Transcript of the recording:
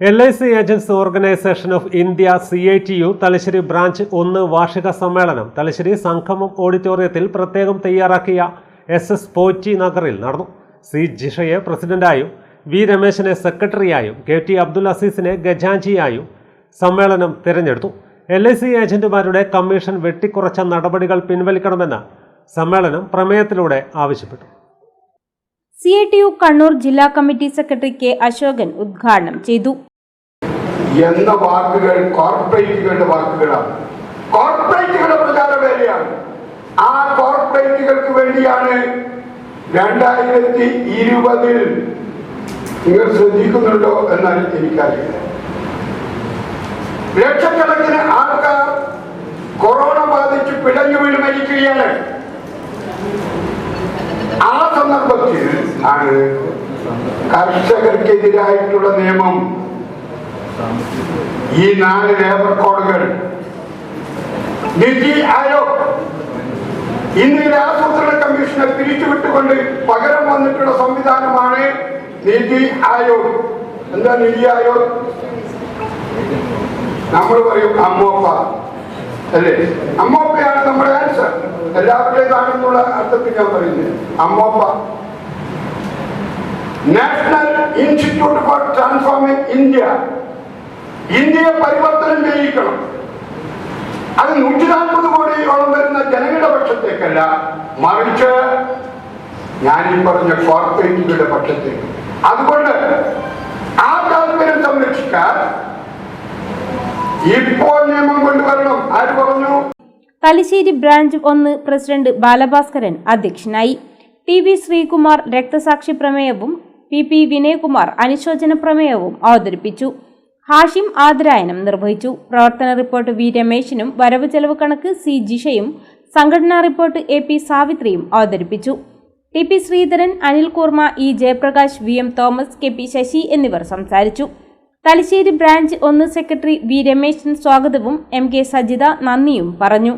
L I C agents organisation of India C I T U Thalassery branch ഒന്ന് വാർഷിക സമ്മേളനം. തലശ്ശേരി സംഗമം ഓഡിറ്റോറിയത്തിൽ പ്രത്യേകം തയ്യാറാക്കിയ എസ് എസ് പോറ്റി നഗറിൽ നടന്നു. സി ജിഷയെ പ്രസിഡന്റായും വി രമേശനെ സെക്രട്ടറിയായും കെ ടി അബ്ദുൽ അസീസിനെ ഗജാഞ്ചിയായും സമ്മേളനം തിരഞ്ഞെടുത്തു. എൽ ഐ സി ഏജന്റുമാരുടെ കമ്മീഷൻ വെട്ടിക്കുറച്ച നടപടികൾ പിൻവലിക്കണമെന്ന് സമ്മേളനം പ്രമേയത്തിലൂടെ ആവശ്യപ്പെട്ടു. C I T U Kannur ജില്ലാ കമ്മിറ്റി സെക്രട്ടറി കെ അശോകൻ ഉദ്ഘാടനം ചെയ്തു. എന്ന വാക്കുകൾ കോർപ്പറേറ്റുകളുടെ വാക്കുകളാണ്. കോർപ്പറേറ്റുകളുടെ പ്രചാരവേലയാണ് ആ കോർപ്പറേറ്റുകൾക്ക് വേണ്ടിയാണ് രണ്ടായിരത്തി ഇരുപതിൽ നിങ്ങൾ ശ്രദ്ധിക്കുന്നുണ്ടോ എന്നാൽ എനിക്കറിയില്ല. ലക്ഷക്കണക്കിന് ആൾക്കാർ ആണ് കർഷകർക്കെതിരായിട്ടുള്ള നിയമം. ഈ നാല് ലേബർ കോഡുകൾ നിതി ആയോഗ് ഇന്ത്യയിൽ ആസൂത്രണ കമ്മീഷനെ പിരിച്ചുവിട്ടുകൊണ്ട് പകരം വന്നിട്ടുള്ള സംവിധാനമാണ് നിതി ആയോഗ്. എന്താ നിതി ആയോഗ്? നമ്മൾ പറയും അമ്മോപ്പ. അല്ലേ? അമ്മോപ്പയാണ് എല്ലാവരുടേതാണെന്നുള്ള അർത്ഥത്തിൽ ഞാൻ പറയുന്നത്. അമ്മോപ്പ. National institute for transforming India ഇന്ത്യയെ പരിവർത്തനം ചെയ്യിക്കണം. അത് നൂറ്റി നാൽപ്പത് കോടിയോളം വരുന്ന ജനങ്ങളുടെ പക്ഷത്തേക്കല്ല മറിച്ച് ഞാൻ ഈ പറഞ്ഞ കോർപ്പറേറ്റുകളുടെ പക്ഷത്തേക്ക്. അതുകൊണ്ട് ആ താല്പര്യം സംരക്ഷിക്കാൻ ഇപ്പോൾ നിയമം കൊണ്ടുവരണം. ആര് പറഞ്ഞു? തലശ്ശേരി ബ്രാഞ്ച് ഒന്ന് പ്രസിഡന്റ് ബാലഭാസ്കരൻ അധ്യക്ഷനായി. ടി വി ശ്രീകുമാർ രക്തസാക്ഷി പ്രമേയവും പി പി വിനയകുമാർ അനുശോചന പ്രമേയവും അവതരിപ്പിച്ചു. ഹാഷിം ആദരായനം നിർവഹിച്ചു. പ്രവർത്തന റിപ്പോർട്ട് വി രമേശിനും വരവ് ചെലവ് കണക്ക് സി ജിഷയും സംഘടനാ റിപ്പോർട്ട് എ പി സാവിത്രിയും അവതരിപ്പിച്ചു. T P Sreedharan Anil Kurma E Jayaprakash V M Thomas K P Sasi എന്നിവർ സംസാരിച്ചു. തലശ്ശേരി ബ്രാഞ്ച് ഒന്ന് സെക്രട്ടറി വി രമേശൻ സ്വാഗതവും എം കെ സജിത നന്ദിയും പറഞ്ഞു.